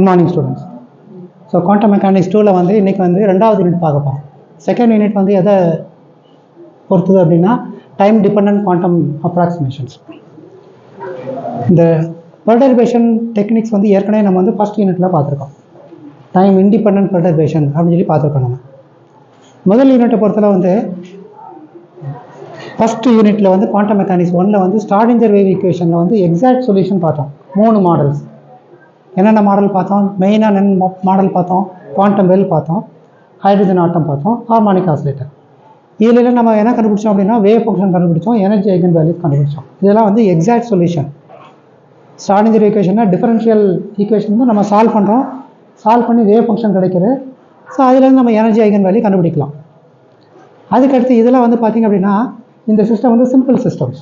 Good morning students so quantum mechanics டூவில் வந்து இன்றைக்கி வந்து ரெண்டாவது யூனிட் பார்க்க போகிறோம் செகண்ட் யூனிட் வந்து எதை பொறுத்தது அப்படின்னா டைம் டிபெண்ட் குவாண்டம் அப்ராக்சிமேஷன்ஸ் இந்த பெர்டர்பேஷன் டெக்னிக்ஸ் வந்து ஏற்கனவே நம்ம வந்து ஃபஸ்ட் யூனிட்டில் பார்த்துருக்கோம். டைம் இண்டிபெண்ட் பெர்டர்பேஷன் அப்படின்னு சொல்லி பார்த்துருக்கோம் நம்ம. முதல் யூனிட்டை பொறுத்தல வந்து ஃபஸ்ட் யூனிட்டில் வந்து குவாண்டம் மெக்கானிக்ஸ் ஒன்றில் வந்து ஸ்டார்டிஞ்சர் வேவ் ஈக்குவேஷனில் வந்து எக்ஸாக்ட் சொல்யூஷன் பார்த்தோம். மூணு மாடல்ஸ் என்னென்ன மாடல் பார்த்தோம்? மெயினாக என்ன மாடல் பார்த்தோம். குவாண்டம் வெல் பார்த்தோம். ஹைட்ரஜன் ஆட்டம் பார்த்தோம். ஹார்மானிக் ஆசிலேட்டர் இதில் நம்ம என்ன கண்டுபிடிச்சோம் அப்படின்னா வேவ் ஃபங்க்ஷன் கண்டுபிடிச்சோம் எனர்ஜி ஐகன் வேல்யூஸ் கண்டுபிடிச்சோம். இதெல்லாம் வந்து எக்ஸாக்ட் சொல்யூஷன் ஸ்டார்டிஞ்சர் ஈக்குவேஷன்னா டிஃபரன்ஷியல் ஈக்குவேஷன் வந்து நம்ம சால்வ் பண்ணுறோம் சால்வ் பண்ணி வேவ் ஃபங்க்ஷன் கிடைக்கிது. ஸோ அதுலேருந்து நம்ம எனர்ஜி ஐகன் வேல்யூ கண்டுபிடிக்கலாம். அதுக்கடுத்து இதெல்லாம் வந்து பார்த்திங்க அப்படின்னா இந்த சிஸ்டம் வந்து சிம்பிள் சிஸ்டம்ஸ்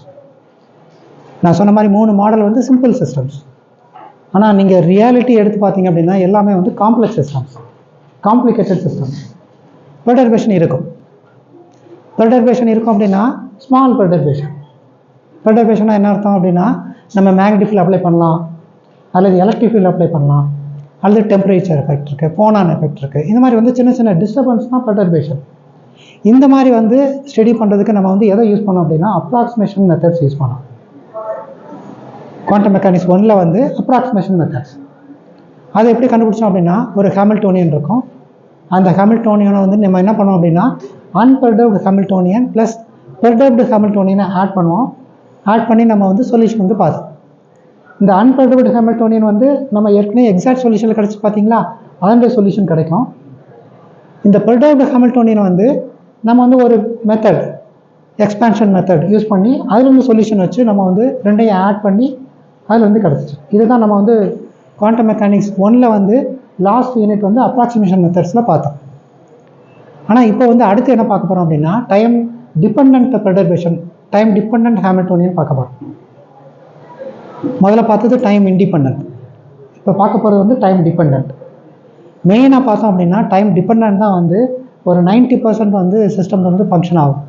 நான் சொன்ன மாதிரி மூணு மாடல் வந்து சிம்பிள் சிஸ்டம்ஸ் ஆனால் நீங்கள் ரியாலிட்டி எடுத்து பார்த்தீங்க அப்படின்னா எல்லாமே வந்து complex systems complicated systems perturbation இருக்கும். பெர்டர்பேஷன் இருக்கும் அப்படின்னா ஸ்மால் பெர்டர்பேஷன் பெர்டர்பேஷனாக என்ன அர்த்தம் அப்படின்னா நம்ம மேக்னெட்டிக் அப்ளை பண்ணலாம். அல்லது எலக்ட்ரிக் ஃபீல் அப்ளை பண்ணலாம். அல்லது டெம்பரேச்சர் எஃபெக்ட் இருக்குது போனான் எஃபெக்ட் இருக்குது இந்த மாதிரி வந்து சின்ன சின்ன டிஸ்டர்பன்ஸ் தான் பெர்டர்பேஷன் இந்த மாதிரி வந்து ஸ்டடி பண்ணுறதுக்கு நம்ம வந்து எதை யூஸ் பண்ணோம் அப்படின்னா அப்ராக்சிமேஷன் மெத்தட்ஸ் யூஸ் பண்ணோம் குவாண்டம் மெக்கானிக்ஸ் ஒன்றில் வந்து அப்ராக்சிமேஷன் மெத்தட்ஸ் அதை எப்படி கண்டுபிடிச்சோம் அப்படின்னா ஒரு ஹேமில்டோனியன் இருக்கும். அந்த ஹேமில்டோனியனை வந்து நம்ம என்ன பண்ணோம் அப்படின்னா அன்பெர்டர்ப்டு ஹேமில்டோனியன் ப்ளஸ் பெர்டப்டு ஹேமில்டோனியனை ஆட் பண்ணுவோம். ஆட் பண்ணி நம்ம வந்து சொல்யூஷன் வந்து பார்த்தோம். இந்த அன்பெர்டர்ப்டு ஹேமில்டோனியன் வந்து நம்ம ஏற்கனவே எக்ஸாக்ட் சொல்யூஷனில் கிடச்சி பார்த்தீங்களா? அதனுடைய சொல்யூஷன் கிடைக்கும். இந்த பெர்டர்ப்டு ஹாமில்டோனியன் வந்து நம்ம வந்து ஒரு மெத்தட் எக்ஸ்பான்ஷன் மெத்தட் யூஸ் பண்ணி அதில் வந்து சொல்யூஷன் வச்சு நம்ம வந்து ரெண்டையும் ஆட் பண்ணி அதில் வந்து கிடச்சிச்சு. இதுதான் நம்ம வந்து குவாண்டம் மெக்கானிக்ஸ் ஒன்ல வந்து லாஸ்ட் யூனிட் வந்து அப்ராக்சிமேஷன் மெத்தட்ஸில் பார்த்தோம். ஆனால் இப்போ வந்து அடுத்து என்ன பார்க்க போகிறோம் அப்படின்னா time depend perturbation time depend Hamiltonian பார்க்க போகிறோம் முதல்ல பார்த்தது டைம் இண்டிபெண்ட் இப்போ பார்க்க போகிறது வந்து டைம் டிபெண்ட் மெயினாக பார்த்தோம் அப்படின்னா டைம் டிபெண்ட் தான் வந்து ஒரு 90% பர்சன்ட் வந்து சிஸ்டம் வந்து ஃபங்க்ஷன் ஆகும்.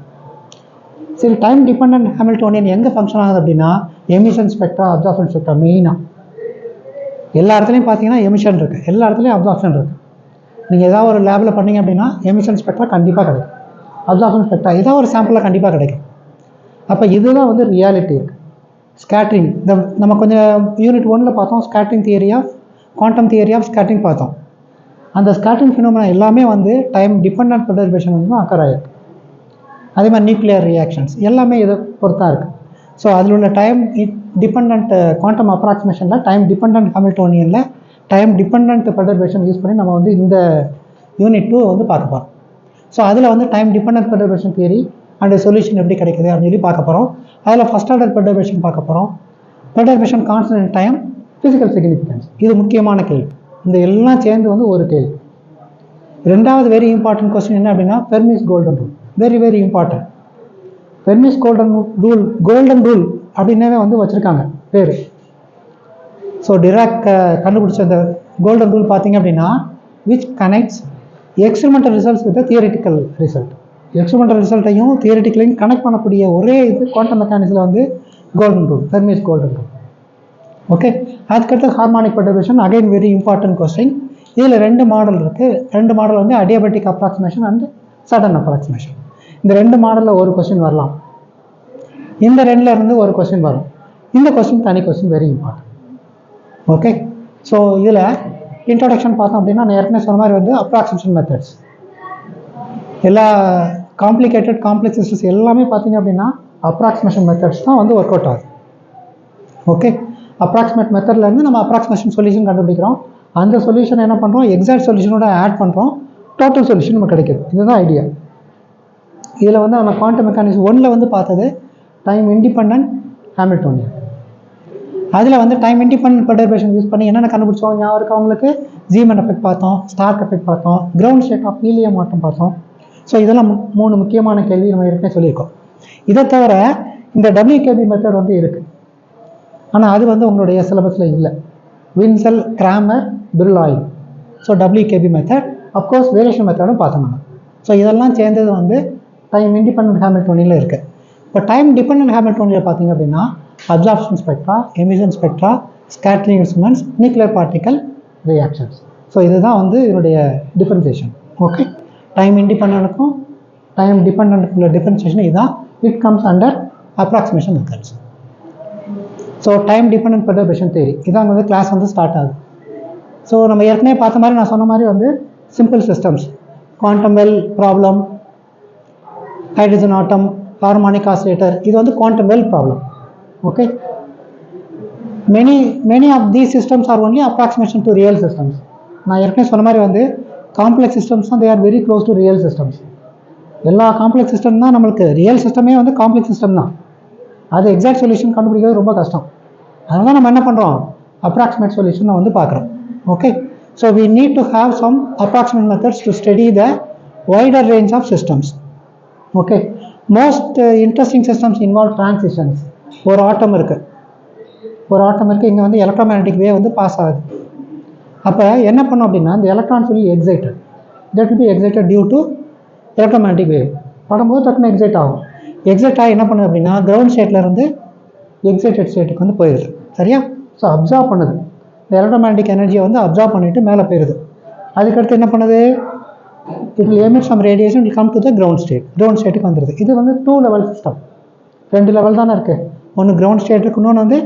சரி டைம் டிபெண்ட் ஹேமில்டோனியன் எங்கே ஃபங்க்ஷன் ஆகுது அப்படின்னா எமிஷன் ஸ்பெக்ட்ரா அப்சார்ப்ஷன் ஸ்பெக்ட்ரா மெயினாக எல்லா இடத்துலையும் பார்த்தீங்கன்னா எமிஷன் இருக்குது எல்லா இடத்துலையும் அப்சார்ப்ஷன் இருக்குது நீங்கள் ஏதாவது ஒரு லேபில் பண்ணீங்க அப்படின்னா எமிஷன் ஸ்பெக்ட்ரா கண்டிப்பாக கிடைக்கும். அப்சார்ப்ஷன் ஸ்பெக்ட்ரா ஏதாவது ஒரு சாம்பிளாக கண்டிப்பாக கிடைக்கும். அப்போ இதுதான் வந்து ரியாலிட்டி இருக்குது ஸ்கேட்ரிங் இந்த நம்ம கொஞ்சம் யூனிட் ஒன்னில் பார்த்தோம் scattering theory of quantum theory of scattering பார்த்தோம். அந்த ஸ்கேட்ரிங் ஃபினோமினா எல்லாமே வந்து டைம் டிபெண்ட் பெர்டர்பேஷன் வந்து அக்கர் ஆகிருக்கு அதே மாதிரி நியூக்ளியர் ரியாக்ஷன்ஸ் எல்லாமே இதை பொறுத்தா இருக்குது ஸோ அதில் உள்ள டைம் டிபெண்ட் குவாண்டம் அப்ராக்சிமேஷனில் டைம் டிபெண்ட் ஹாமில்டோனியனில் டைம் டிபெண்ட் பெர்டர்பேஷன் யூஸ் பண்ணி நம்ம வந்து இந்த யூனிட் டூ வந்து பார்க்க போகிறோம் ஸோ அதில் வந்து time depend perturbation theory and solution எப்படி கிடைக்குது அப்படின்னு சொல்லி பார்க்க போகிறோம் அதில் ஃபஸ்ட் ஆர்டர் பெர்டர்பேஷன் பார்க்க போகிறோம் perturbation constant time physical significance இது முக்கியமான கேள்வி. இந்த எல்லாம் சேர்ந்து வந்து ஒரு கேள்வி. ரெண்டாவது வெரி இம்பார்ட்டன்ட் கொஸ்டின் என்ன அப்படின்னா Fermi's golden rule very very important Fermi's golden rule golden rule அப்படின்னே வந்து வச்சுருக்காங்க பேர். ஸோ டிராக் கண்டுபிடிச்ச அந்த கோல்டன் ரூல் பார்த்தீங்க அப்படின்னா which connects experimental results with theoretical result experimental ரிசல்ட்டையும் தியரிட்டிக்கலையும் கனெக்ட் பண்ணக்கூடிய ஒரே இது குவாண்டம் மெக்கானிக்ஸில் வந்து golden rule Fermi's golden rule okay அதுக்கடுத்து harmonic perturbation again very important question இதில் ரெண்டு மாடல் இருக்குது ரெண்டு மாடல் வந்து adiabatic approximation and sudden approximation இந்த ரெண்டு மாடலில் ஒரு கொஸ்டின் வரலாம். இந்த ரெண்டில் இருந்து ஒரு கொஸ்டின் வரும். இந்த கொஸ்டின் தனி question very important okay so இதில் இன்ட்ரோடக்ஷன் பார்த்தோம் அப்படின்னா நான் ஏற்கனவே சொன்ன மாதிரி வந்து அப்ராக்சிமேஷன் மெத்தட்ஸ் எல்லா காம்ப்ளிகேட்டட் காம்ப்ளெக்ஸ் சிஸ்டம்ஸ் எல்லாமே பார்த்தீங்க அப்படின்னா அப்ராக்சிமேஷன் மெத்தட்ஸ் தான் வந்து ஒர்க் அவுட் ஆகுது ஓகே அப்ராக்சிமேட் மெத்தட்லேருந்து நம்ம அப்ராக்சிமேஷன் சொல்யூஷன் கண்டுபிடிக்கிறோம். அந்த சொல்யூஷன் என்ன பண்ணுறோம் எக்ஸாக்ட் சொல்யூஷனோட ஆட் பண்ணுறோம் டோட்டல் சொல்யூஷன் நமக்கு கிடைக்கிது. இதுதான் ஐடியா இதில் வந்து அந்த குவாண்டம் மெக்கானிக்ஸ் ஒன்றில் வந்து பார்த்தது டைம் இண்டிபெண்ட் ஹேமில்டோனியன் அதில் வந்து டைம் இண்டிபெண்ட் பெர்டர்பேஷன் யூஸ் பண்ணி என்னென்ன கண்டுபிடிச்சோம்? ஞாபகம் இருக்கு அவங்களுக்கு ஜீமன் எஃபெக்ட் பார்த்தோம் ஸ்டார்க் எஃபெக்ட் பார்த்தோம் கிரவுண்ட் ஸ்டேட் ஆஃப் ஹீலியம் மாற்றம் பார்த்தோம். ஸோ இதெல்லாம் மு- மூணு முக்கியமான கேள்வி நம்ம ஏற்கனவே சொல்லியிருக்கோம். இதை தவிர இந்த டபிள்யூகேபி மெத்தட் வந்து இருக்குது ஆனால் அது வந்து உங்களுடைய சிலபஸில் இல்லை. Wentzel Kramer Brillouin so WKB method of course variation மெத்தடும் பார்த்தோம் நம்ம. ஸோ இதெல்லாம் சேர்ந்தது வந்து டைம் இண்டிபெண்ட் ஹேமில்டோனியில் இருக்குது இப்போ டைம் டிபெண்ட் ஹேமில்டோனியில் பார்த்தீங்க அப்படின்னா absorption spectra emission spectra scattering instruments nuclear particle reactions so இதுதான் வந்து இதனுடைய டிஃபரன்சியேஷன் ஓகே டைம் இண்டிபெண்ட்டுக்கும் டைம் டிபெண்ட்டுக்குள்ள டிஃபரன்சியேஷன் இதுதான் it comes under approximation methods so time depend perturbation theory இதான் வந்து கிளாஸ் வந்து ஸ்டார்ட் ஆகுது. ஸோ நம்ம ஏற்கனவே பார்த்த மாதிரி நான் சொன்ன மாதிரி வந்து simple systems quantum well problem hydrogen atom harmonic oscillator இது வந்து quantum well problem okay many many of these systems are only approximation to real systems நான் ஏற்கனவே சொன்ன மாதிரி வந்து காம்ப்ளெக்ஸ் சிஸ்டம்ஸ் தான் they are very close to real systems எல்லா complex system தான் நம்மளுக்கு. ரியல் சிஸ்டமே வந்து காம்ப்ளெக்ஸ் சிஸ்டம் தான். அது எக்ஸாக்ட் சொல்யூஷன் கண்டுபிடிக்கிறது ரொம்ப கஷ்டம். அதனால நம்ம என்ன பண்ணுறோம் அப்ராக்சிமேட் சொல்யூஷனை வந்து பார்க்குறோம். Okay so we need to have some approximate methods to study the wider range of systems okay most interesting systems involve transitions ஒரு ஆட்டம் இருக்குது ஒரு ஆட்டம் இருக்குது இங்கே வந்து எலக்ட்ரோமேக்னட்டிக் வே வந்து பாஸ் ஆகுது. அப்போ என்ன பண்ணும் அப்படின்னா இந்த எலக்ட்ரான்ஸ் சொல்லி excited that be excited excited due to electromagnetic wave படும்போது டக்குன்னு எக்ஸைட் ஆகும். எக்ஸைட் ஆகி என்ன பண்ணுது அப்படின்னா கிரவுண்ட் ஸ்டேட்லேருந்து எக்ஸைட்டட் ஸ்டேட்டுக்கு வந்து போயிடுது. சரியா? ஸோ அப்சார்ப் பண்ணுது. இந்த எலக்ட்ரோமேக்னட்டிக் எனர்ஜியை வந்து அப்சார்ப் பண்ணிட்டு மேலே போயிடுது. அதுக்கடுத்து என்ன பண்ணுது? It will emit some radiation will come to the ground state. Ground ஸ்டேட்டுக்கு வந்துடுது இது வந்து டூ லெவல் சிஸ்டம் ரெண்டு லெவல் தானே இருக்குது ஒன்று கிரவுண்ட் ஸ்டேட் இருக்கு இன்னொன்று வந்து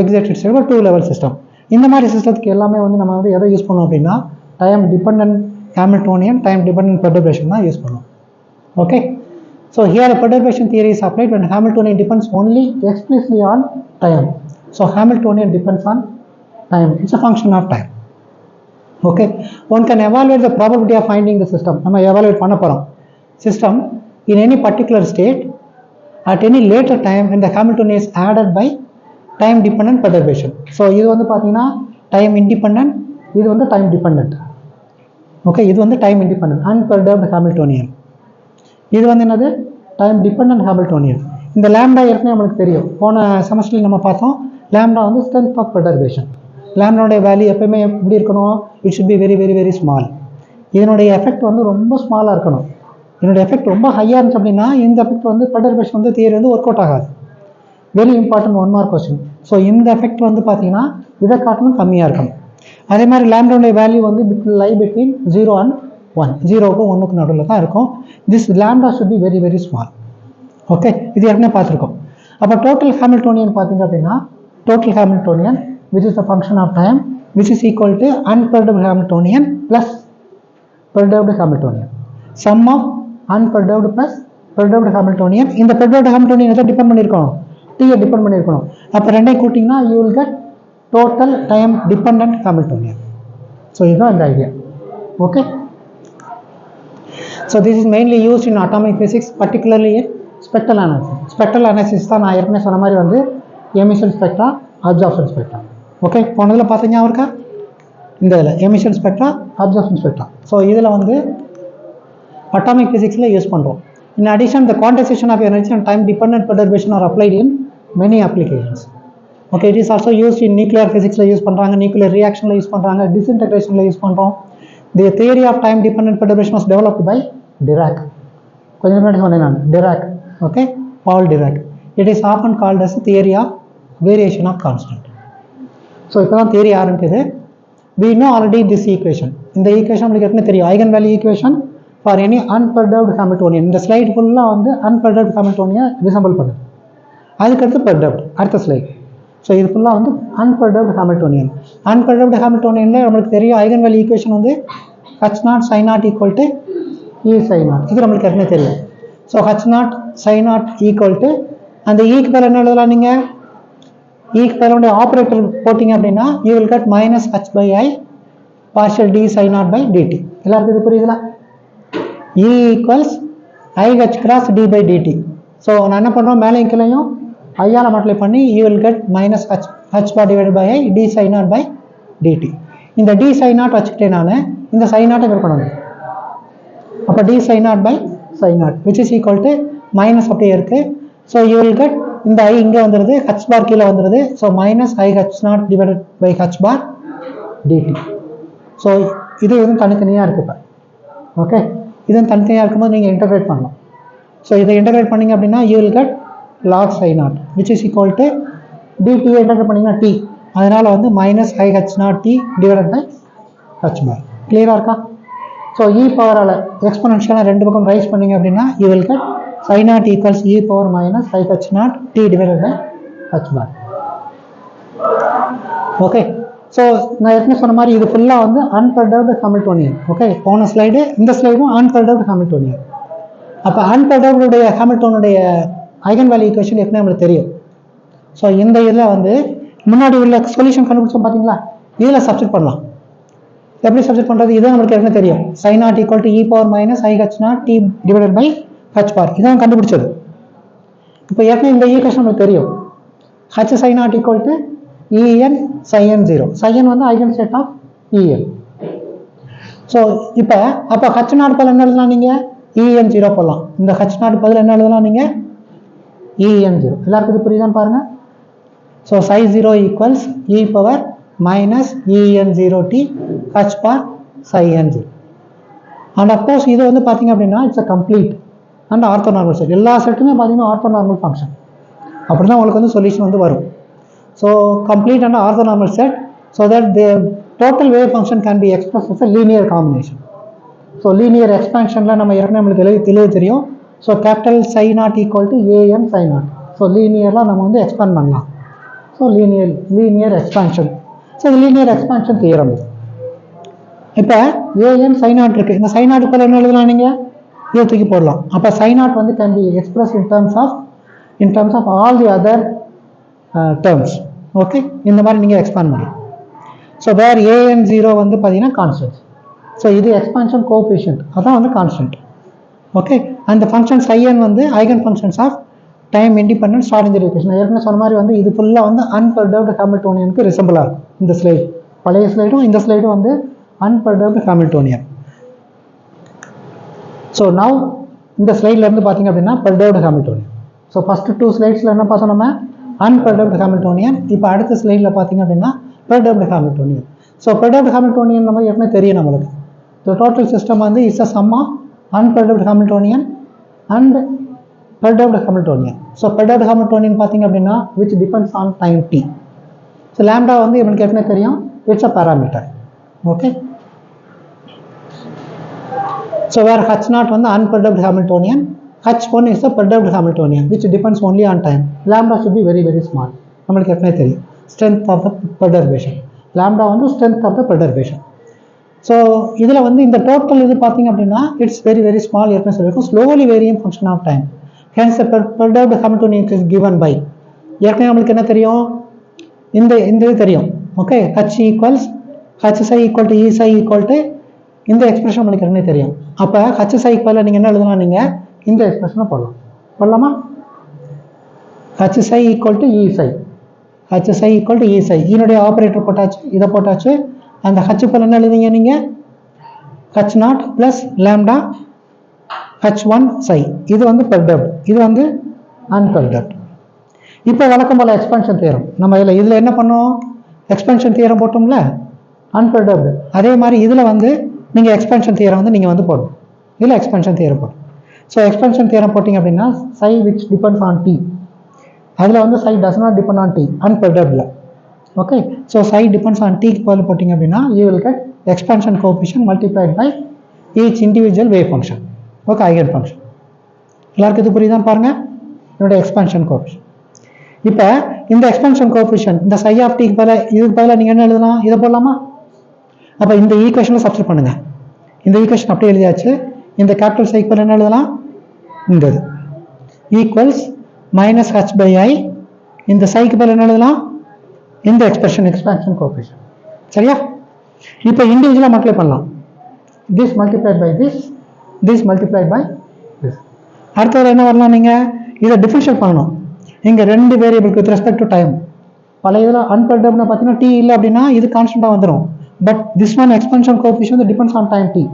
excited state two level system இந்த மாதிரி சிஸ்டத்துக்கு எல்லாமே வந்து நம்ம வந்து எதை யூஸ் பண்ணோம் அப்படின்னா time depend Hamiltonian time depend perturbation தான் யூஸ் பண்ணுவோம் okay so here perturbation theory is applied and Hamiltonian depends only explicitly on time so Hamiltonian depends on time it's a function of time okay one can evaluate the probability of finding the system நம்ம evaluate பண்ண போகிறோம் system in any particular state at any later time இந்த Hamilton is added by time depend perturbation so இது வந்து பார்த்தீங்கன்னா time independent இது வந்து time depend okay இது வந்து டைம் இண்டிபெண்ட் அன்பெர்டர்ப்டு ஹேமில்டோனியன் இது வந்து என்னது டைம் டிபெண்ட் ஹேமில்டோனியன் இந்த லேம்டா ஏற்கனவே நம்மளுக்கு தெரியும் போன செமஸ்டரில் நம்ம பார்த்தோம் லேம்டா வந்து ஸ்ட்ரென்த் ஆஃப் பெர்டர்பேஷன் லேண்டோடைய வேல்யூ எப்பயுமே எப்படி இருக்கணும்? It should be very very very small இதனுடைய எஃபெக்ட் வந்து ரொம்ப ஸ்மாலாக இருக்கணும். இதனுடைய எஃபெக்ட் ரொம்ப ஹையாக இருந்துச்சு அப்படின்னா இந்த எஃபெக்ட் வந்து பெர்டர்பேஷன் வந்து தியரி வந்து ஒர்க் அவுட் ஆகாது. Very important one mark question so இந்த எஃபெக்ட் வந்து பார்த்தீங்கன்னா இதை காட்டிலும் கம்மியாக இருக்கணும். அதே மாதிரி லேண்டோடைய வேல்யூ வந்து lie between zero and one ஜீரோவுக்கும் ஒன்றுக்கும் நடுவில் தான் இருக்கும். This lambda should be very very small okay இது ஏற்கனவே பார்த்துருக்கோம். அப்போ டோட்டல் ஹேமில்டோனியன் பார்த்தீங்க அப்படின்னா total Hamiltonian which is the function of time which is equal to unperturbed Hamiltonian plus perturbed Hamiltonian sum of unperturbed plus perturbed Hamiltonian இந்த perturbed Hamiltonian எதை depend பண்ணியிருக்கணும் டீயை டிபெண்ட் பண்ணியிருக்கணும் அப்போ ரெண்டையும் கூட்டிங்கன்னா you will get total time depend Hamiltonian so இதுதான் இந்த idea okay so this is mainly used in atomic physics particularly in spectral analysis spectral analysis தான் நான் ஏற்கனவே சொன்ன மாதிரி வந்து emission spectra absorption spectra okay போனதில் பார்த்தீங்க அவருக்கா இந்த இதில் emission spectra absorption spectra so இதில் வந்து அட்டாமிக் ஃபிசிக்ஸில் யூஸ் பண்ணுறோம் in addition the quantization of energy and time dependent perturbation are applied in many applications okay it is also use in nuclear ஃபிசிக்ஸில் யூஸ் பண்ணுறாங்க நியூக்ளியர் ரியாக்ஷனில் use பண்ணுறாங்க டிஸ்இன்டெக்ரேஷனில் use பண்ணுறோம் the theory of time dependent perturbation was develop by Dirac கொஞ்சம் முன்னாடி சொன்னேன் நான் Dirac okay Paul Dirac it is often called as theory of variation of constant so இப்போ தான் தேரி ஆரம்பிக்குது. We know already this equation இந்த equation நம்மளுக்கு ஏற்கனவே தெரியும். Eigen value equation for any unperturbed Hamiltonian இந்த ஸ்லைட் ஃபுல்லாக வந்து அன்பெர்டர்ப்ட் ஹாமில்டோனியை ரிசம்பிள் பண்ணுது. அதுக்கடுத்து பெர்டர்ப்ட் அடுத்த ஸ்லைட் ஸோ இது ஃபுல்லாக வந்து அன்பெர்டர்ப்ட் ஹாமில்டோனியன் அன்பெர்டர்ப்ட் ஹாமில்டோனியனில் நம்மளுக்கு தெரியும் ஐகன் வேல்யூ ஈக்குவேஷன் வந்து H naught psi naught equal to E psi naught இது நம்மளுக்கு ஏற்கனவே தெரியும். So H naught psi naught equal to அந்த e ஈக்கு பேர் என்ன எழுதலாம் நீங்கள் ஈக்கு ஆப்ரேட்டர் போட்டிங்க அப்படின்னா you will get minus H by i partial D psi naught by DT எல்லாருக்கும் இது புரியுதுல E equals i H cross D by DT so நான் என்ன பண்ணுறோம் மேலேயும் கீழையும் ஐயால் மல்டிப்ளை பண்ணி you will get minus H H bar divide by I D psi naught by DT இந்த டி சை நாட் வச்சுக்கிட்டேன் நான் இந்த சை நாட்டை இருக்கணும் அப்போ D psi naught by psi naught which is equal to minus அப்படியே இருக்குது ஸோ யூ வில் கெட் இந்த ஐ இங்கே வந்துடுது ஹச் பார் கீழே வந்துடுது so minus i H naught divided by H bar DT so இது வந்து தனித்தனியாக இருக்கு இப்போ. ஓகே இது தனித்தனியாக இருக்கும்போது நீங்கள் இன்டகிரேட் பண்ணலாம். ஸோ இதை இன்டகிரேட் பண்ணீங்க அப்படின்னா you will get log i naught which is equal to டிடியை integrate பண்ணிங்கன்னா டி அதனால் வந்து minus i H naught T divided by H bar கிளியராக இருக்கா? ஸோ இ பவரால் எக்ஸ்பனன்ஷியலாக ரெண்டு பக்கம் ரைஸ் பண்ணிங்க அப்படின்னா you will get psi naught equals E power minus I H naught T divided by H bar okay so நான் ஏற்கனவே சொன்ன மாதிரி இது ஃபுல்லாக வந்து அன்பர்டர்டு ஹாமில்டோனியன் ஓகே போன ஸ்லைடு இந்த ஸ்லைடும் அன்பர்டர்டு ஹாமில்டோனியன் அப்போ அன்பர்டர்டுடைய ஹாமில்டோனுடைய ஐகன் வேல்யூ ஈக்குவேஷன் ஏற்கனவே நம்மளுக்கு தெரியும். ஸோ இந்த இதில் வந்து முன்னாடி உள்ள சொல்யூஷன் கண்டுபிடிச்சோம் பார்த்தீங்களா? இதில் சப்ஸ்டிட் பண்ணலாம். எப்படி சப்ஸ்டிட் பண்ணுறது இதுதான் நம்மளுக்கு ஏற்கனவே தெரியும். Psi naught equal to e power minus i h naught t divided by h bar இதான் கண்டுபிடிச்சது. இப்போ ஏற்கனவே இந்த ஈக்குவேஷன் நம்மளுக்கு தெரியும். H psi naught equal to E N psi n zero psi n வந்து eigen set of e n so இப்போ அப்போ ஹச் நாட் பதில் என்ன எழுதலாம் நீங்கள் இஎன் ஜீரோ போடலாம். இந்த ஹச் நாட் பதில் என்ன எழுதலாம் நீங்கள் இஎன் ஜீரோ எல்லாருக்கும் புரியுதான்னு பாருங்கள் so psi zero equals e power minus e n zero t h bar psi n zero and of course இது வந்து பார்த்தீங்க அப்படின்னா it's a complete and orthonormal set எல்லா செட்டுமே பார்த்தீங்கன்னா ஆர்த்தோ நார்மல் ஃபங்க்ஷன் அப்படி தான் உங்களுக்கு வந்து சொல்யூஷன் வந்து வரும். So complete and orthonormal set so that the total wave function can be express is a linear combination so linear எக்ஸ்பான்ஷனில் நம்ம ஏற்கனவே நம்மளுக்கு தெளிவு தெளிவு தெரியும். So capital psi naught equal to a n psi naught so லீனியர்லாம் நம்ம வந்து expand பண்ணலாம். So linear linear expansion so இது லீனியர் எக்ஸ்பான்ஷன் தியரம் இப்போ ஏஎன் சை நாட் இருக்குது இந்த சை நாட் இப்போ என்ன எழுதலாம் நீங்கள் இதை தூக்கி போடலாம். அப்போ சைன் நாட் வந்து can be express in terms of in terms of all the other terms okay இந்த மாதிரி நீங்கள் எக்ஸ்பேண்ட் பண்ணலாம். ஸோ வேர் ஏஎன் ஜீரோ வந்து பார்த்தீங்கன்னா கான்ஸ்டன்ட் ஸோ இது எக்ஸ்பான்ஷன் கோபிஷியன்ட் அதான் வந்து கான்ஸ்டன்ட் ஓகே அந்த ஃபங்க்ஷன்ஸ் ஐஎன் வந்து eigen functions of time independent Schrödinger equation ஏற்கனவே சொன்ன மாதிரி வந்து இது ஃபுல்லாக வந்து அன்பர்டர்வ்டு ஹேமில்டோனியனுக்கு ரிசம்பிளாக இருக்கும் இந்த ஸ்லைடு பழைய ஸ்லைடும் இந்த ஸ்லைடும் வந்து அன்பர்டர்வ்டு ஹேமில்டோனியன் ஸோ நவ் இந்த ஸ்லைட்லேருந்து பார்த்தீங்க அப்படின்னா perturbed Hamiltonian so first two ஸ்லைட்ஸில் என்ன பார்த்தோம் நம்ம? அன்பெர்டர்வ்டு ஹாமில்டோனியன் இப்போ அடுத்த ஸ்லைடில் பார்த்தீங்க அப்படின்னா perturbed Hamiltonian so perturbed Hamiltonian நம்ம ஏற்கனவே தெரியும் நம்மளுக்கு. த டோட்டல் சிஸ்டம் வந்து is a sum of Hamiltonian and perturbed Hamiltonian so perturbed Hamiltonian பார்த்தீங்க அப்படின்னா which depends on time t so lambda வந்து இவனுக்கு ஏற்கனவே தெரியும். It's a parameter okay So where H naught வந்து unperturbed Hamiltonian, H1 is the perturbed Hamiltonian which depends only on time. Lambda should be very very small. நம்மளுக்கு ஏற்கனவே தெரியும் strength of the perturbation. Lambda வந்து strength of the perturbation. So இதில் வந்து இந்த total இது பார்த்தீங்க அப்படின்னா இட்ஸ் வெரி வெரி ஸ்மால் ஏற்கனவே சொல்லியிருக்கும் slowly varying function of time hence perturbed Hamiltonian is given by ஏற்கனவே நம்மளுக்கு என்ன தெரியும் இந்த இந்த இது தெரியும் okay h equals h psi equal to e psi equal to இந்த எக்ஸ்பிரஷன் உங்களுக்கு ஏற்கனவே தெரியும். அப்போ ஹச்எஸ்ஐ ஈக்குவலில் நீங்கள் என்ன எழுதலாம் நீங்கள் இந்த எக்ஸ்பிரஷனை போடலாம். போடலாமா? ஹச்எஸ்ஐ ஈக்குவல் டு இசை ஹச்எஸ்ஐ ஈக்குவல் டு இசை இதனுடைய ஆப்ரேட்டர் போட்டாச்சு இதை போட்டாச்சு. அந்த ஹச் போல் என்ன எழுதுங்க நீங்கள் h naught plus lambda h one psi இது வந்து பெர்டப்ட் இது வந்து அன்பெர்டப்ட் இப்போ வழக்கம் போல் எக்ஸ்பென்ஷன் தேரும் நம்ம இதில் இதில் என்ன பண்ணோம்? எக்ஸ்பென்ஷன் தேரம் போட்டோம்ல? அன்பெர்டப்டு அதே மாதிரி இதில் வந்து நீங்கள் எக்ஸ்பென்ஷன் தியரம் வந்து நீங்கள் வந்து போடணும். இதில் எக்ஸ்பென்ஷன் தியரம் போடணும். ஸோ எக்ஸ்பென்ஷன் தியரம் போட்டிங்க அப்படின்னா psi which depends on t அதில் வந்து psi does not depend on t அன்பெர்டப்டில் okay so psi depends on டீக்கு பதில் போட்டிங்க அப்படின்னா you will get expansion coefficient multiplied by each individual wave function okay eigen function எல்லாருக்கும் இது புரியுதான் பாருங்கள் என்னுடைய எக்ஸ்பென்ஷன் கோபிஷன் இப்போ இந்த எக்ஸ்பென்ஷன் கோபிஷன் இந்த சை ஆஃப் பதில பதிலாக இதுக்கு பதிலாக நீங்கள் என்ன எழுதலாம்? இதை போடலாமா? அப்போ இந்த ஈக்குவேஷனை சப்ஸ்ட் பண்ணுங்கள் இந்த ஈக்குவேஷன் அப்படியே எழுதியாச்சு. இந்த கேபிட்டல் சைக்கிள் என்ன எழுதலாம்? இந்த இது equals minus h by i இந்த சைக்கு பேர் என்ன எழுதலாம்? இந்த எக்ஸ்பிரஷன் எக்ஸ்பென்ஷன் கோஎஃபிஷியன்ட் சரியா? இப்போ இண்டிவிஜுவலாக மல்டிப்ளை பண்ணலாம். This multiply by this this multiply by this அடுத்தது என்ன வரலாம் நீங்கள் இதை டிஃபரன்ஷியல் பண்ணணும். இங்கே ரெண்டு வேரியபிளுக்கு வித் ரெஸ்பெக்ட் டு டைம் பழைய இதில் அன்பர்டப்னு பார்த்தீங்கன்னா டி இல்லை அப்படின்னா இது கான்ஸ்டண்ட்டாக வந்துடும் but this one expansion coefficient depends on time t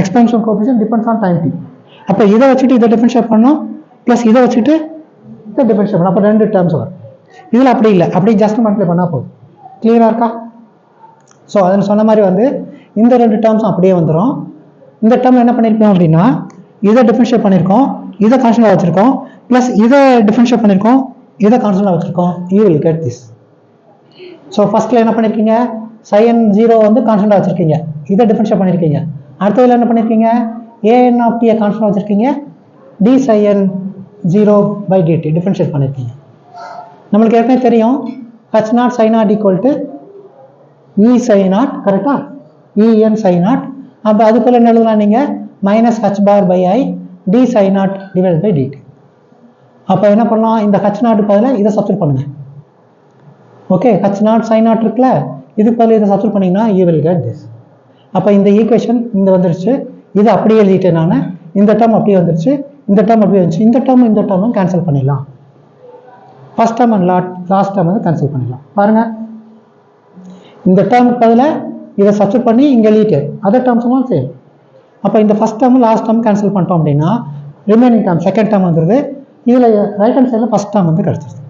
expansion coefficient depends on time t அப்போ இதை வச்சுட்டு இதை டிஃபரன்ஷியேட் பண்ணோம். ப்ளஸ் இதை வச்சுட்டு இதை டிஃபரன்ஷியேட் பண்ணோம். அப்போ ரெண்டு டேர்ம்ஸ் வரும். இதில் அப்படி இல்லை. அப்படி ஜஸ்ட் மல்டிப்ளை பண்ணால் போதும். கிளியராக இருக்கா? ஸோ அதில் சொன்ன மாதிரி வந்து இந்த ரெண்டு டேர்ம்ஸும் அப்படியே வந்துடும் இந்த டேர்ம் என்ன பண்ணியிருக்கோம் அப்படின்னா இதை டிஃபரன்ஷியேட் பண்ணியிருக்கோம் இதை கான்ஸ்டண்டாக வச்சுருக்கோம். ப்ளஸ் இதை டிஃபரன்ஷியேட் பண்ணியிருக்கோம் இதை கான்ஸ்டண்டாக வச்சுருக்கோம். You will get this so ஃபர்ஸ்ட்ல என்ன பண்ணியிருக்கீங்க சைன் ஜீரோ வந்து கான்ஸ்டண்டாக வச்சுருக்கீங்க. இதை டிஃபரன்ஷியேட் பண்ணியிருக்கீங்க அடுத்ததில் என்ன பண்ணியிருக்கீங்க ஏஎன் ஆஃப் டியை கான்ஸ்டண்டாக வச்சுருக்கீங்க. D psi n zero by dt differentiate பண்ணியிருக்கீங்க நம்மளுக்கு ஏற்கனவே தெரியும். H naught psi naught equal to e psi naught கரெக்டாக இஎன் சை நாட் அப்போ அது போல் என்ன எழுதலாம் நீங்கள் minus h bar by i d psi naught divide by dt அப்போ என்ன பண்ணலாம்? இந்த ஹச் நாட் பதில் இதை சப்ஸ்டிட் பண்ணுங்க. Okay h naught psi naught இருக்குல்ல? இதுக்கு பதில் இதை சப்ஸ்ட் பண்ணிங்கன்னா யூ வில் கெட் திஸ் அப்போ இந்த ஈக்குவேஷன் இந்த வந்துருச்சு. இது அப்படியே எழுதிட்டேன் நான் இந்த டேர்ம் அப்படியே வந்துருச்சு. இந்த டேர்ம் அப்படியே வந்துச்சு இந்த டேர்ம் இந்த டேர்மும் கேன்சல் பண்ணிடலாம். First term and lot last term வந்து கேன்சல் பண்ணிடலாம். பாருங்கள் இந்த டேர்முக்கு பதில் இதை சப்ஸ்ட் பண்ணி இங்கே எழுதிட்டு அதர் டேர்ம்ஸ்லாம் சேம் அப்போ இந்த first term last term cancel பண்ணிட்டோம் அப்படின்னா ரிமைனிங் டேர்ம் செகண்ட் டேர்ம் வந்துடுது இதில் ரைட் ஹேண்ட் சைடில் ஃபஸ்ட் டேர்ம் வந்து கிடச்சிருது.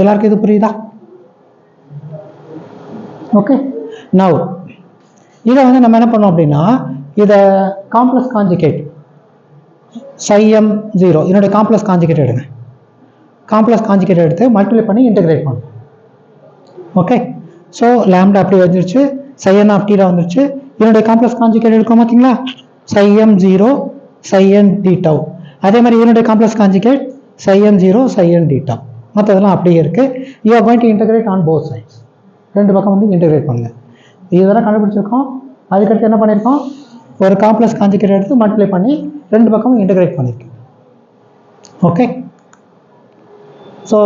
எல்லாருக்கும் இது புரியுதா? ஓகே நவ் இதை வந்து நம்ம என்ன பண்ணோம் அப்படின்னா இதை complex conjugate psi M zero என்னுடைய காம்ப்ளெக்ஸ் காஞ்சிகேட் எடுங்க. காம்ப்ளெக்ஸ் காஞ்சிகேட் எடுத்து மல்டிப்ளை பண்ணி இன்டகிரேட் பண்ணும். ஓகே ஸோ லேம்டா அப்படி வந்துருச்சு. சைஎன் ஆஃப் வந்துருச்சு. என்னுடைய காம்ப்ளெக்ஸ் காஞ்சிகேட் எடுக்கும் பார்த்தீங்களா சைஎம் ஜீரோ சைஎன் டி அதே மாதிரி இதனுடைய complex conjugate psi n zero psi n t மற்றதெல்லாம் அப்படியே இருக்கு. You are going to integrate on both sides ரெண்டு பக்கம் வந்து இன்டகிரேட் பண்ணுங்கள் இதெல்லாம் கண்டுபிடிச்சிருக்கோம்? அதுக்கடுத்து என்ன பண்ணியிருக்கோம் ஒரு காம்ப்ளெக்ஸ் காஞ்சிகேட் எடுத்து மல்டிப்ளை பண்ணி ரெண்டு பக்கமும் இன்டகிரேட் பண்ணியிருக்கோம் ஓகே ஸோ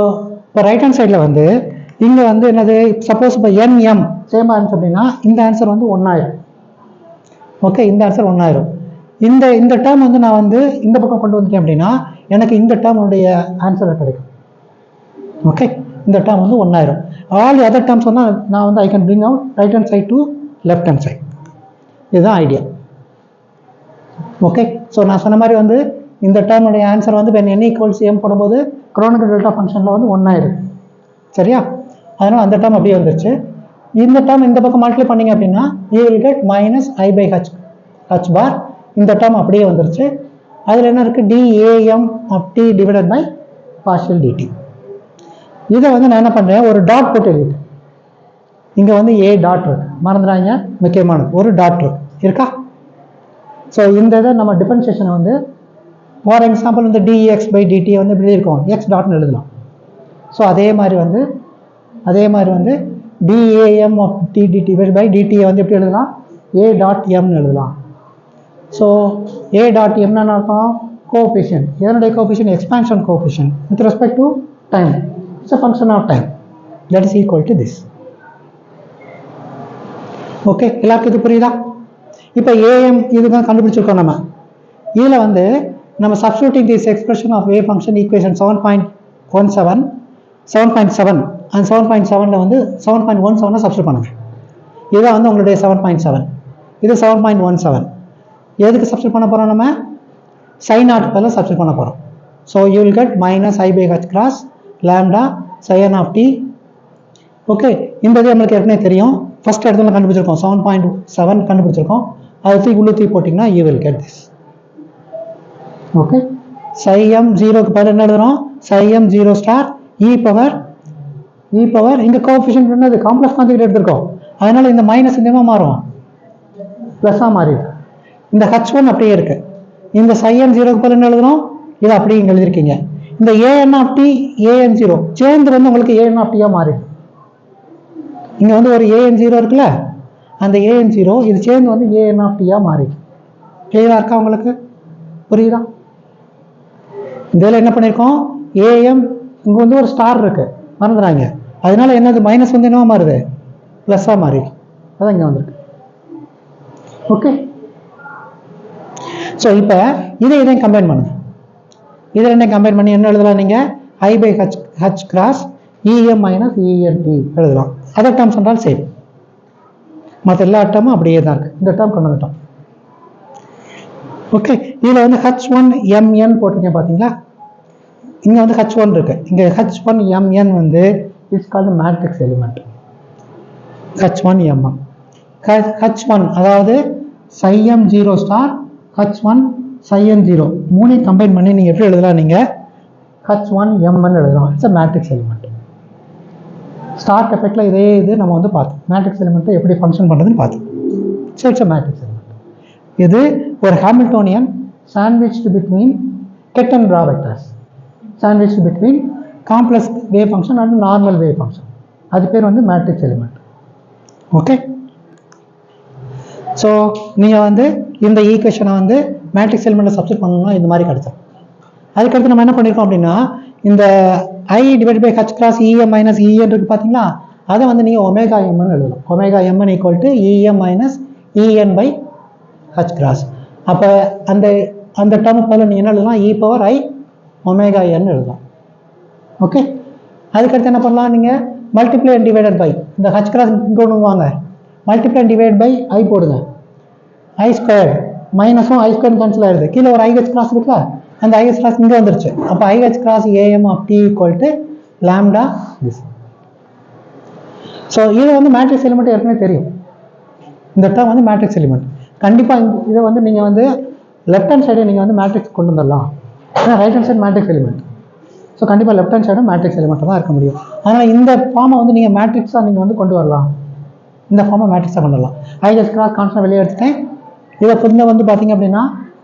இப்போ ரைட் ஹேண்ட் சைடில் வந்து இங்கே வந்து என்னது? சப்போஸ் இப்போ என்எம் சேம் ஆன்சர் அப்படின்னா இந்த ஆன்சர் வந்து ஒன்றாயிரம் ஓகே இந்த ஆன்சர் ஒன்றாயிரம் இந்த இந்த டேர்ம் வந்து நான் வந்து இந்த பக்கம் கொண்டு வந்துட்டேன் அப்படின்னா எனக்கு இந்த டேர்முடைய ஆன்சர் கிடைக்கும். ஓகே இந்த டேர்ம் வந்து ஒன்றாயிரம் ஆல் அதர் டேர்ம்ஸ் வந்து நான் வந்து I can bring out right hand side to left hand side இதுதான் ஐடியா ஓகே ஸோ நான் சொன்ன மாதிரி வந்து இந்த டேர்முடைய ஆன்சர் வந்து இப்போ என் ஈக்குவல்ஸ் எம் போடும்போது குரோனிக்கல் டெல்டா ஃபங்க்ஷனில் வந்து ஒன்றாயிருக்கு சரியா? அதனால் அந்த டேர்ம் அப்படியே வந்துருச்சு. இந்த டேர்ம் இந்த பக்கம் மல்டிப்ளை பண்ணீங்க அப்படின்னா you will get minus i by h h bar இந்த டேர்ம் அப்படியே வந்துருச்சு. அதில் என்ன இருக்குது d a m of t divided by partial dt இதை வந்து நான் என்ன பண்ணுறேன் ஒரு டாட் போட்டு எழுதிட்டேன். இங்கே வந்து ஏ டாட் இருக்கு. மறந்துடாங்க முக்கியமானது. ஒரு டாட் இருக்கு. இருக்கா? ஸோ இந்த இதை நம்ம டிஃபரன்ஷியேஷனை வந்து ஃபார் எக்ஸாம்பிள் இந்த டிஎக்ஸ் பை டிடி வந்து இப்படி இருக்கும் எக்ஸ் டாட்னு எழுதலாம். ஸோ அதே மாதிரி வந்து அதே மாதிரி வந்து d a m of d d t by d t a வந்து எப்படி எழுதலாம். ஏ டாட் எம்னு எழுதலாம். ஸோ ஏ டாட் எம்னு அர்த்தம்? கோபிஷன் எதனுடைய coefficient expansion coefficient with respect to time it's a function of time that is equal to this okay எல்லாருக்கும் இது புரியுதா? இப்போ ஏஎம் இதுதான் கண்டுபிடிச்சிருக்கோம் நம்ம. இதில் வந்து நம்ம substituting this expression of a function equation seven point one seven seven point seven அந்த செவன் பாயிண்ட் செவனில் வந்து செவன் பாயிண்ட் ஒன் செவனை சப்ஸ்டியூட் பண்ணுங்க. இதுதான் வந்து உங்களுடைய செவன் பாயிண்ட் செவன் இது செவன் பாயிண்ட் ஒன் செவன் எதுக்கு சப்ஸ்டியூட் பண்ண போகிறோம் நம்ம? சைன் ஆர்ட் பதில் சப்ஸ்டியூட் பண்ண போகிறோம் so you will get minus i by h cross lambda psi n of t okay இந்த இது நம்மளுக்கு ஏற்கனவே தெரியும். ஃபர்ஸ்ட் இடத்துல கண்டுபிடிச்சிருக்கோம். செவன் பாயிண்ட் செவன் கண்டுபிடிச்சிருக்கோம். அது தூக்கி உள்ள தூக்கி போட்டிங்கன்னா you will get this okay psi m ஜீரோக்கு பதில் என்ன எழுதுறோம்? Psi m zero star e power e power இங்கே கோஃபிஷியன்ட் என்னது? காம்ப்ளெக்ஸ் கான்ஜுகேட் எடுத்திருக்கோம். அதனால இந்த மைனஸ் இந்த மாறும்? ப்ளஸ்ஸாக மாறிடும். இந்த ஹச் ஒன் அப்படியே இருக்கு. இந்த சைஎம் ஜீரோக்கு பதில் என்ன எழுதுறோம்? இது அப்படியே இங்கே எழுதிருக்கீங்க இந்த a n of t a n zero சேர்ந்து வந்து உங்களுக்கு ஏஎன் ஆஃப் டியாக மாறிடும். இங்கே வந்து ஒரு ஏஎன் ஜீரோ இருக்குல்ல? அந்த ஏஎன் ஜீரோ இது சேர்ந்து வந்து ஏஎன் ஆஃப் டியாக மாறிடும். கிளியராக இருக்கா உங்களுக்கு? புரியுதா? இதில் என்ன பண்ணியிருக்கோம் ஏஎம் இங்கே வந்து ஒரு ஸ்டார் இருக்குது மறந்துடுறாங்க அதனால என்னது? மைனஸ் வந்து என்னவா மாறுது? ப்ளஸ்ஸாக மாறி அதான் இங்கே வந்திருக்கு. ஓகே ஸோ இப்போ இதை இதையும் கம்பைன் பண்ணுங்க. இதை ரெண்டையும் கம்பைன் பண்ணி என்ன எழுதலாம் நீங்கள் i by h h cross e m minus e n t எழுதலாம். அதர் டேர்ம்ஸ் என்றால் சேம் மற்ற எல்லா டேர்மும் அப்படியே தான் இருக்குது இந்த டேர்ம் கொண்டு வந்துட்டோம். ஓகே இதில் வந்து ஹச் ஒன் எம்என் போட்டிருக்கேன் பார்த்தீங்களா? இங்கே வந்து ஹச் ஒன் இருக்கு. இங்கே ஹச் ஒன் எம்என் வந்து it's called matrix element h one m m h one அதாவது psi m zero star h one psi m zero மூணையும் கம்பைன் பண்ணி நீங்கள் எப்படி எழுதலாம் நீங்கள் ஹச் ஒன் எம்என் எழுதலாம். It's a matrix element start எஃபெக்டில் இதே இது நம்ம வந்து பார்த்தோம். மேட்ரிக்ஸ் எலிமெண்ட்டை எப்படி ஃபங்க்ஷன் பண்ணுறதுன்னு பார்த்தோம். சரி இட்ஸ் மேட்ரிக்ஸ் எலிமெண்ட் இது ஒரு Hamiltonian sandwich between ket and bra vectors sandwich between complex wave function and normal wave function அது பேர் வந்து மேட்ரிக்ஸ் எலிமெண்ட் ஓகே ஸோ நீங்கள் வந்து இந்த ஈக்குவேஷனை வந்து மேட்ரிக்ஸ் எலிமெண்ட்டில் சப்ஸ்டிட் பண்ணணும்னா இந்த மாதிரி கிடச்சிடும் அதுக்கடுத்து நம்ம என்ன பண்ணியிருக்கோம் அப்படின்னா இந்த i divide by h cross e m minus e n இருக்கு பார்த்தீங்களா அதை வந்து நீங்கள் ஒமேகா எம்னு எழுதலாம். Omega m n equal to e m minus e n by h cross அப்போ அந்த அந்த டேர்ம் போல நீங்கள் என்ன எழுதலாம்? இ பவர் ஐ ஒமேகா என் எழுதலாம். ஓகே அதுக்கடுத்து என்ன பண்ணலாம் நீங்கள் மல்டிப்ளை அண்ட் டிவைடட் பை இந்த ஹச் கிராஸ் இங்கே ஒன்று வாங்க. மல்டிப்ளை டிவைட் பை ஐ போடுங்க. ஐ ஸ்கொயர் மைனஸும் ஐ ஸ்கொயர் கேன்சல் ஆயிடுது கீழே ஒரு ஐஹெச் கிராஸ் இருக்குல்ல அந்த ஐஹெச் கிராஸ் இங்கே வந்துருச்சு. அப்போ i h cross a m of t equal to lambda this so இது வந்து மேட்ரிக்ஸ் எலிமெண்ட் ஏற்கனவே தெரியும். இந்த டேர்ம் வந்து மேட்ரிக்ஸ் எலிமெண்ட் கண்டிப்பாக இதை வந்து நீங்கள் வந்து லெஃப்ட் ஹேண்ட் சைடை நீங்கள் வந்து மேட்ரிக்ஸ் கொண்டு வந்துடலாம். ஏன்னா right hand side matrix element so கண்டிப்பாக லெஃப்ட் ஹேண்ட் சைடும் மேட்ரிக்ஸ் எலிமெண்ட்டாக தான் இருக்க முடியும். அதனால் இந்த ஃபார்மை வந்து நீங்கள் மேட்ரிக்ஸாக நீங்கள் வந்து கொண்டு வரலாம். இந்த ஃபார்மை மேட்ரிக்ஸாக கொண்டுடலாம். ஐஎஸ் கிராஸ் கான்ஸ்டன்ட் வெளியே எடுத்துட்டேன். இதை ஃபுல்லாக வந்து பார்த்தீங்க அப்படின்னா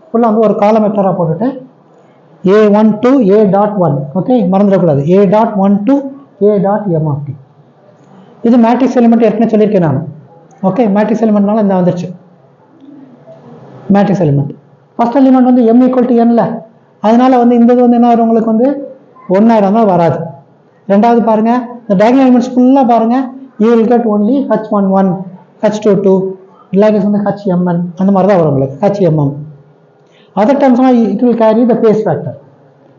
ஃபுல்லாக வந்து ஒரு காலம் வெக்டராக போட்டுட்டு a one two a dot one okay மறந்துடக்கூடாது. A dot one two a dot m of t இது மேட்ரிக்ஸ் எலிமெண்ட் ஏற்கனவே சொல்லியிருக்கேன் நான். ஓகே மேட்ரிக்ஸ் எலிமெண்ட்னால இந்த வந்துருச்சு. மேட்ரிக்ஸ் எலிமெண்ட் ஃபர்ஸ்ட் எலிமெண்ட் வந்து எம் ஈக்குவல் டு என்ல அதனால் வந்து இந்த இது வந்து என்ன ஆயிரும் உங்களுக்கு வந்து? ஒன்றாயிரம் தான் வராது. ரெண்டாவது பாருங்கள் இந்த டயகனல் எலிமெண்ட்ஸ் ஃபுல்லாக பாருங்கள் you will get only h one one h two two இல்லாட்டி வந்து ஹச்எம்என் அந்த மாதிரி தான் வரும் உங்களுக்கு HMM other டேர்ம்ஸ்னால் it will carry the phase factor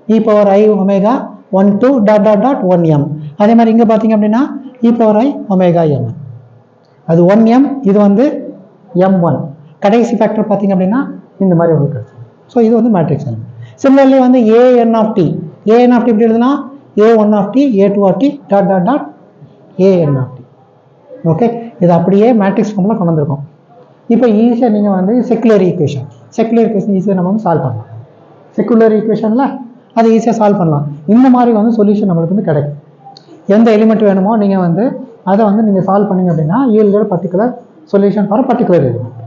e power i omega one two dot dot dot one m அதே மாதிரி இங்கே பார்த்தீங்க அப்படின்னா e power i omega m அது ஒன் எம் இது வந்து எம் ஒன் கடைசி ஃபேக்டர் பார்த்தீங்க அப்படின்னா இந்த மாதிரி உங்களுக்கு கிடைக்கும் ஸோ இது வந்து மேட்ரிக்ஸ் எலிமெண்ட் சிமிலர்லி வந்து a n of t a n of t எப்படி எழுதுனா? A one of t a two of t dot dot dot a n of okay இது அப்படியே மேட்ரிக்ஸ் ஃபார்மில் கொண்டு வந்திருக்கோம். இப்போ ஈஸியாக நீங்கள் வந்து செக்குலர் ஈக்குவேஷன் செக்குலர் ஈக்குவேஷன் ஈஸியாக நம்ம வந்து சால்வ் பண்ணலாம். செக்குலர் ஈக்குவேஷனில் அதை ஈஸியாக சால்வ் பண்ணலாம். இந்த மாதிரி வந்து சொல்யூஷன் நம்மளுக்கு வந்து கிடைக்கும். எந்த எலிமெண்ட் வேணுமோ நீங்கள் வந்து அதை வந்து நீங்கள் சால்வ் பண்ணீங்க அப்படின்னா ஈல்கர் particular solution for particular element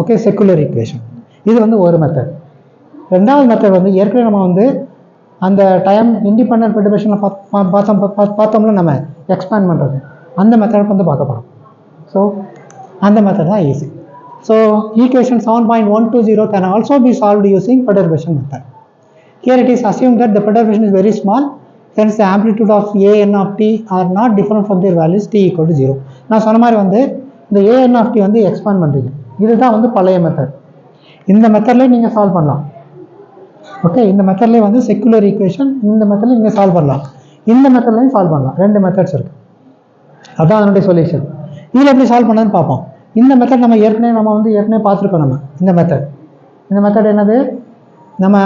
okay secular equation இது வந்து ஒரு மெத்தட் ரெண்டாவது மெத்தட் வந்து ஏற்கனவே நம்ம வந்து அந்த டைம் இண்டிபெண்ட் ஃபெடரேஷனில் பார்த்தோம் பார்த்தோம்ல நம்ம எக்ஸ்பேண்ட் பண்ணுறது அந்த மெத்தட் வந்து பார்க்க போகிறோம் ஸோ அந்த மெத்தட் தான் easy so equation seven point one two zero can also be solve using federation method Here it is assumed that the perturbation is very small, hence the amplitude of a n of t are not different from their values t equal to 0. நான் சொன்ன மாதிரி வந்து இந்த a n of t வந்து expand பண்ணுறீங்க இதுதான் வந்து பழைய மெத்தட் இந்த மெத்தட்லேயே நீங்கள் சால்வ் பண்ணலாம். ஓகே இந்த மெத்தட்லேயே வந்து செக்குலர் ஈக்குவேஷன் இந்த மெத்தட்லேயும் நீங்கள் சால்வ் பண்ணலாம். இந்த மெத்தட்லையும் சால்வ் பண்ணலாம். ரெண்டு மெத்தட்ஸ் இருக்குது அதான் அதனுடைய சொல்யூஷன் இதில் எப்படி சால்வ் பண்ணதுன்னு பார்ப்போம். இந்த மெத்தட் நம்ம ஏற்கனவே நம்ம வந்து ஏற்கனவே பார்த்துருக்கோம் நம்ம. இந்த மெத்தட் இந்த மெத்தட் என்னது? நம்ம